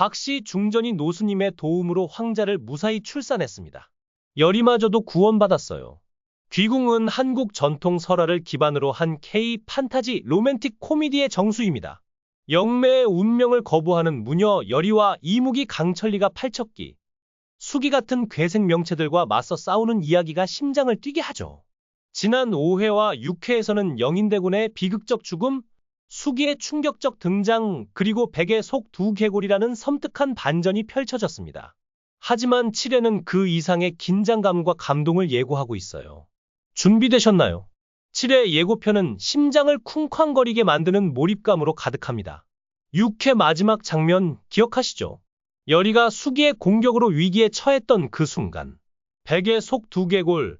박씨 중전이 노수님의 도움으로 황자를 무사히 출산했습니다. 열이마저도 구원받았어요. 귀궁은 한국 전통 설화를 기반으로 한 K 판타지 로맨틱 코미디의 정수입니다. 영매의 운명을 거부하는 무녀 열이와 이무기 강철리가 팔척기, 수기 같은 괴생 명체들과 맞서 싸우는 이야기가 심장을 뛰게 하죠. 지난 5회와 6회에서는 영인대군의 비극적 죽음, 수기의 충격적 등장, 그리고 백의 속 두 개골이라는 섬뜩한 반전이 펼쳐졌습니다. 하지만 7회는 그 이상의 긴장감과 감동을 예고하고 있어요. 준비되셨나요? 7회 예고편은 심장을 쿵쾅거리게 만드는 몰입감으로 가득합니다. 6회 마지막 장면 기억하시죠? 열이가 수기의 공격으로 위기에 처했던 그 순간. 백의 속 두개골,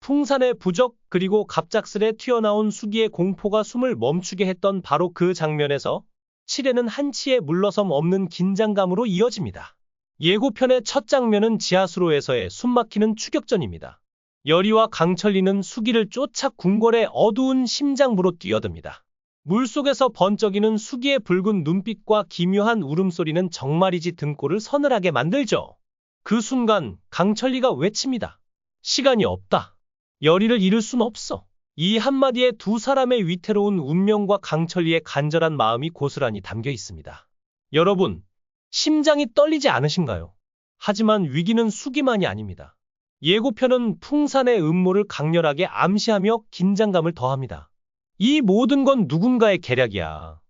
풍산의 부적, 그리고 갑작스레 튀어나온 수기의 공포가 숨을 멈추게 했던 바로 그 장면에서 7회는 한치의 물러섬 없는 긴장감으로 이어집니다. 예고편의 첫 장면은 지하수로에서의 숨막히는 추격전입니다. 열이와 강철리는 수기를 쫓아 궁궐의 어두운 심장부로 뛰어듭니다. 물속에서 번쩍이는 수기의 붉은 눈빛과 기묘한 울음소리는 정말이지 등골을 서늘하게 만들죠. 그 순간 강철리가 외칩니다. 시간이 없다. 열이를 잃을 순 없어. 이 한마디에 두 사람의 위태로운 운명과 강철리의 간절한 마음이 고스란히 담겨 있습니다. 여러분, 심장이 떨리지 않으신가요? 하지만 위기는 수기만이 아닙니다. 예고편은 풍산의 음모를 강렬하게 암시하며 긴장감을 더합니다. 이 모든 건 누군가의 계략이야.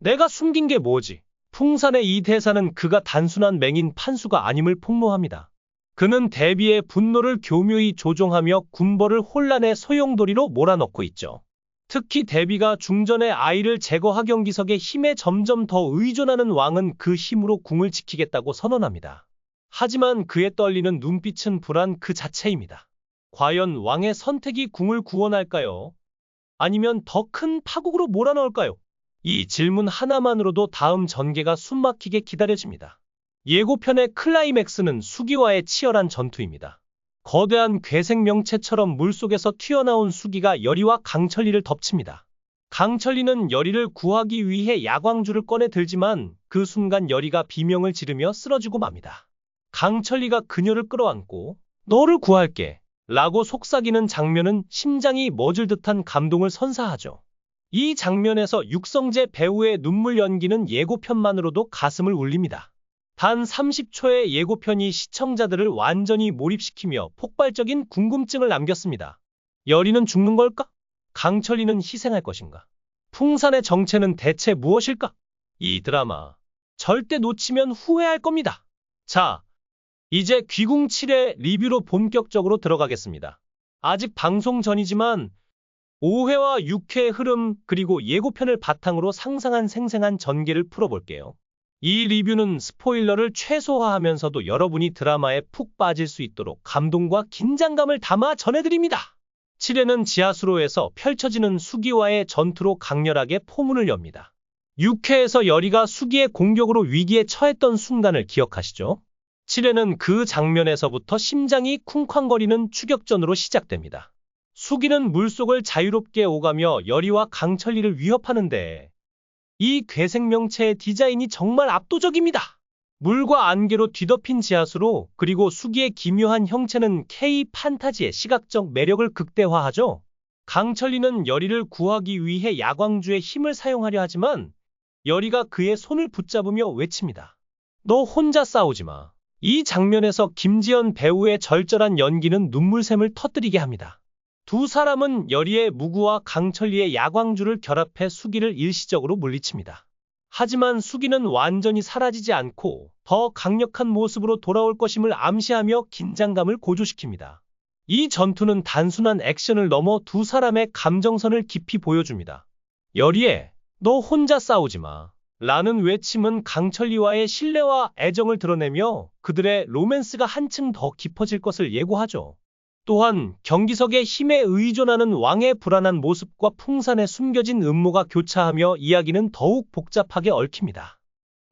내가 숨긴 게 뭐지? 풍산의 이 대사는 그가 단순한 맹인 판수가 아님을 폭로합니다. 그는 대비의 분노를 교묘히 조종하며 군벌을 혼란의 소용돌이로 몰아넣고 있죠. 특히 대비가 중전의 아이를 제거하 경기석의 힘에 점점 더 의존하는 왕은 그 힘으로 궁을 지키겠다고 선언합니다. 하지만 그의 떨리는 눈빛은 불안 그 자체입니다. 과연 왕의 선택이 궁을 구원할까요? 아니면 더 큰 파국으로 몰아넣을까요? 이 질문 하나만으로도 다음 전개가 숨막히게 기다려집니다. 예고편의 클라이맥스는 수기와의 치열한 전투입니다. 거대한 괴생명체처럼 물속에서 튀어나온 수기가 열이와 강철리를 덮칩니다. 강철리는 열이를 구하기 위해 야광줄을 꺼내 들지만 그 순간 열이가 비명을 지르며 쓰러지고 맙니다. 강철리가 그녀를 끌어안고 너를 구할게 라고 속삭이는 장면은 심장이 멎을 듯한 감동을 선사하죠. 이 장면에서 육성재 배우의 눈물 연기는 예고편만으로도 가슴을 울립니다. 단 30초의 예고편이 시청자들을 완전히 몰입시키며 폭발적인 궁금증을 남겼습니다. 열이는 죽는 걸까? 강철리는 희생할 것인가? 풍산의 정체는 대체 무엇일까? 이 드라마 절대 놓치면 후회할 겁니다. 자, 이제 귀궁 7회 리뷰로 본격적으로 들어가겠습니다. 아직 방송 전이지만 5회와 6회의 흐름 그리고 예고편을 바탕으로 상상한 생생한 전개를 풀어볼게요. 이 리뷰는 스포일러를 최소화하면서도 여러분이 드라마에 푹 빠질 수 있도록 감동과 긴장감을 담아 전해드립니다. 7회는 지하수로에서 펼쳐지는 수기와의 전투로 강렬하게 포문을 엽니다. 6회에서 열이가 수기의 공격으로 위기에 처했던 순간을 기억하시죠? 7회는 그 장면에서부터 심장이 쿵쾅거리는 추격전으로 시작됩니다. 수기는 물속을 자유롭게 오가며 열이와 강철리를 위협하는데 이 괴생명체의 디자인이 정말 압도적입니다. 물과 안개로 뒤덮인 지하수로 그리고 수기의 기묘한 형체는 K 판타지의 시각적 매력을 극대화하죠. 강철리는 열이를 구하기 위해 야광주의 힘을 사용하려 하지만 열이가 그의 손을 붙잡으며 외칩니다. 너 혼자 싸우지 마. 이 장면에서 김지연 배우의 절절한 연기는 눈물샘을 터뜨리게 합니다. 두 사람은 열이의 무구와 강철리의 야광주를 결합해 수기를 일시적으로 물리칩니다. 하지만 수기는 완전히 사라지지 않고 더 강력한 모습으로 돌아올 것임을 암시하며 긴장감을 고조시킵니다. 이 전투는 단순한 액션을 넘어 두 사람의 감정선을 깊이 보여줍니다. 열이에 너 혼자 싸우지 마. 라는 외침은 강철리와의 신뢰와 애정을 드러내며 그들의 로맨스가 한층 더 깊어질 것을 예고하죠. 또한 경기석의 힘에 의존하는 왕의 불안한 모습과 풍산에 숨겨진 음모가 교차하며 이야기는 더욱 복잡하게 얽힙니다.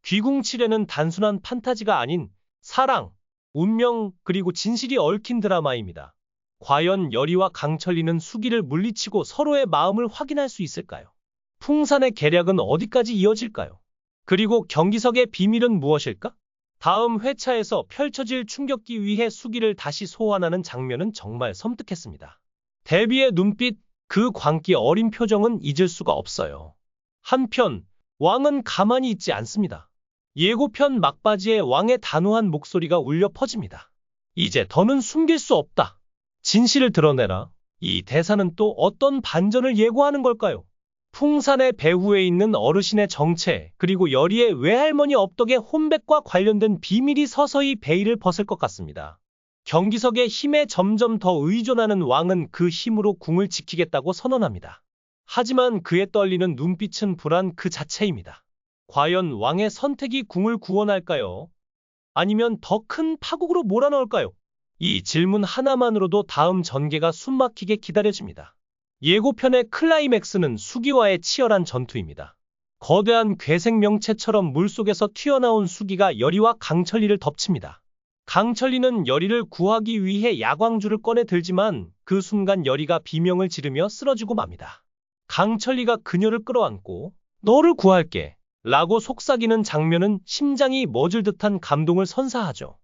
귀궁7회는 단순한 판타지가 아닌 사랑, 운명, 그리고 진실이 얽힌 드라마입니다. 과연 열이와 강철리는 수기를 물리치고 서로의 마음을 확인할 수 있을까요? 풍산의 계략은 어디까지 이어질까요? 그리고 경기석의 비밀은 무엇일까? 다음 회차에서 펼쳐질 충격기 위해 수기를 다시 소환하는 장면은 정말 섬뜩했습니다. 데비의 눈빛, 그 광기 어린 표정은 잊을 수가 없어요. 한편, 왕은 가만히 있지 않습니다. 예고편 막바지에 왕의 단호한 목소리가 울려 퍼집니다. 이제 더는 숨길 수 없다. 진실을 드러내라. 이 대사는 또 어떤 반전을 예고하는 걸까요? 풍산의 배후에 있는 어르신의 정체, 그리고 여리의 외할머니 업덕의 혼백과 관련된 비밀이 서서히 베일을 벗을 것 같습니다. 경기석의 힘에 점점 더 의존하는 왕은 그 힘으로 궁을 지키겠다고 선언합니다. 하지만 그의 떨리는 눈빛은 불안 그 자체입니다. 과연 왕의 선택이 궁을 구원할까요? 아니면 더 큰 파국으로 몰아넣을까요? 이 질문 하나만으로도 다음 전개가 숨막히게 기다려집니다. 예고편의 클라이맥스는 수기와의 치열한 전투입니다. 거대한 괴생명체처럼 물속에서 튀어나온 수기가 여리와 강철리를 덮칩니다. 강철리는 여리를 구하기 위해 야광줄을 꺼내 들지만 그 순간 여리가 비명을 지르며 쓰러지고 맙니다. 강철리가 그녀를 끌어안고 너를 구할게 라고 속삭이는 장면은 심장이 멎을 듯한 감동을 선사하죠.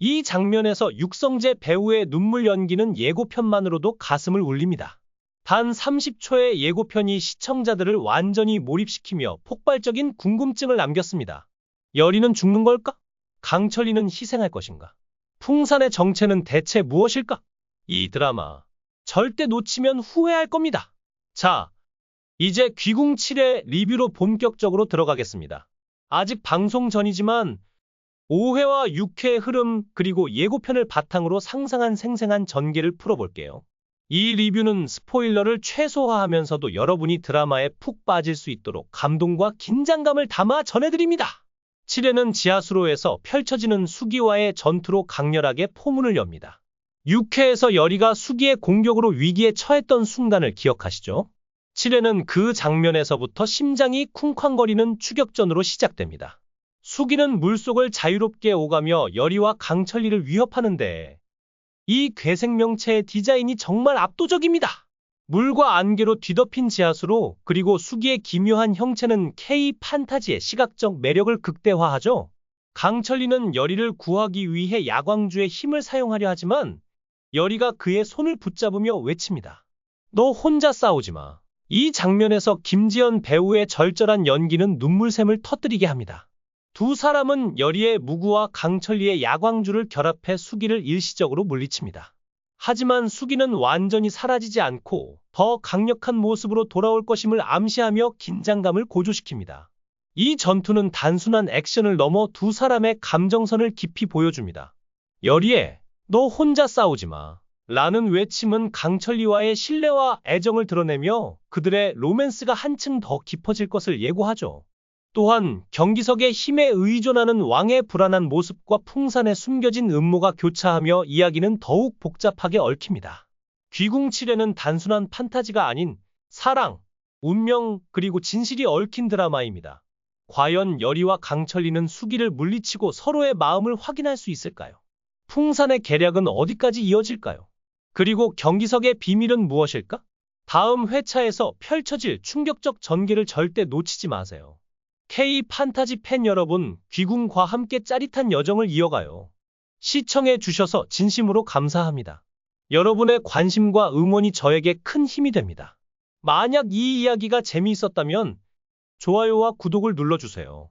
이 장면에서 육성재 배우의 눈물 연기는 예고편만으로도 가슴을 울립니다. 단 30초의 예고편이 시청자들을 완전히 몰입시키며 폭발적인 궁금증을 남겼습니다. 여리는 죽는 걸까? 강철리는 희생할 것인가? 풍산의 정체는 대체 무엇일까? 이 드라마 절대 놓치면 후회할 겁니다. 자, 이제 귀궁 7회 리뷰로 본격적으로 들어가겠습니다. 아직 방송 전이지만 5회와 6회의 흐름 그리고 예고편을 바탕으로 상상한 생생한 전개를 풀어볼게요. 이 리뷰는 스포일러를 최소화하면서도 여러분이 드라마에 푹 빠질 수 있도록 감동과 긴장감을 담아 전해드립니다. 7회는 지하수로에서 펼쳐지는 수기와의 전투로 강렬하게 포문을 엽니다. 6회에서 여리가 수기의 공격으로 위기에 처했던 순간을 기억하시죠? 7회는 그 장면에서부터 심장이 쿵쾅거리는 추격전으로 시작됩니다. 수기는 물속을 자유롭게 오가며 여리와 강철리를 위협하는데 이 괴생명체의 디자인이 정말 압도적입니다. 물과 안개로 뒤덮인 지하수로 그리고 수기의 기묘한 형체는 K 판타지의 시각적 매력을 극대화하죠. 강철리는 여리를 구하기 위해 야광주의 힘을 사용하려 하지만 여리가 그의 손을 붙잡으며 외칩니다. 너 혼자 싸우지 마. 이 장면에서 김지연 배우의 절절한 연기는 눈물샘을 터뜨리게 합니다. 두 사람은 여리의 무구와 강철리의 야광주를 결합해 수기를 일시적으로 물리칩니다. 하지만 수기는 완전히 사라지지 않고 더 강력한 모습으로 돌아올 것임을 암시하며 긴장감을 고조시킵니다. 이 전투는 단순한 액션을 넘어 두 사람의 감정선을 깊이 보여줍니다. 여리에, 너 혼자 싸우지 마. 라는 외침은 강철리와의 신뢰와 애정을 드러내며 그들의 로맨스가 한층 더 깊어질 것을 예고하죠. 또한 경기석의 힘에 의존하는 왕의 불안한 모습과 풍산에 숨겨진 음모가 교차하며 이야기는 더욱 복잡하게 얽힙니다. 귀궁7회는 단순한 판타지가 아닌 사랑, 운명, 그리고 진실이 얽힌 드라마입니다. 과연 여리와 강철리는 수기를 물리치고 서로의 마음을 확인할 수 있을까요? 풍산의 계략은 어디까지 이어질까요? 그리고 경기석의 비밀은 무엇일까? 다음 회차에서 펼쳐질 충격적 전개를 절대 놓치지 마세요. K 판타지 팬 여러분, 귀궁과 함께 짜릿한 여정을 이어가요. 시청해 주셔서 진심으로 감사합니다. 여러분의 관심과 응원이 저에게 큰 힘이 됩니다. 만약 이 이야기가 재미있었다면 좋아요와 구독을 눌러주세요.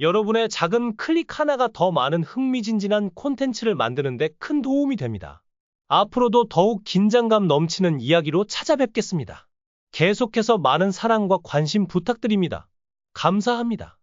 여러분의 작은 클릭 하나가 더 많은 흥미진진한 콘텐츠를 만드는데 큰 도움이 됩니다. 앞으로도 더욱 긴장감 넘치는 이야기로 찾아뵙겠습니다. 계속해서 많은 사랑과 관심 부탁드립니다. 감사합니다.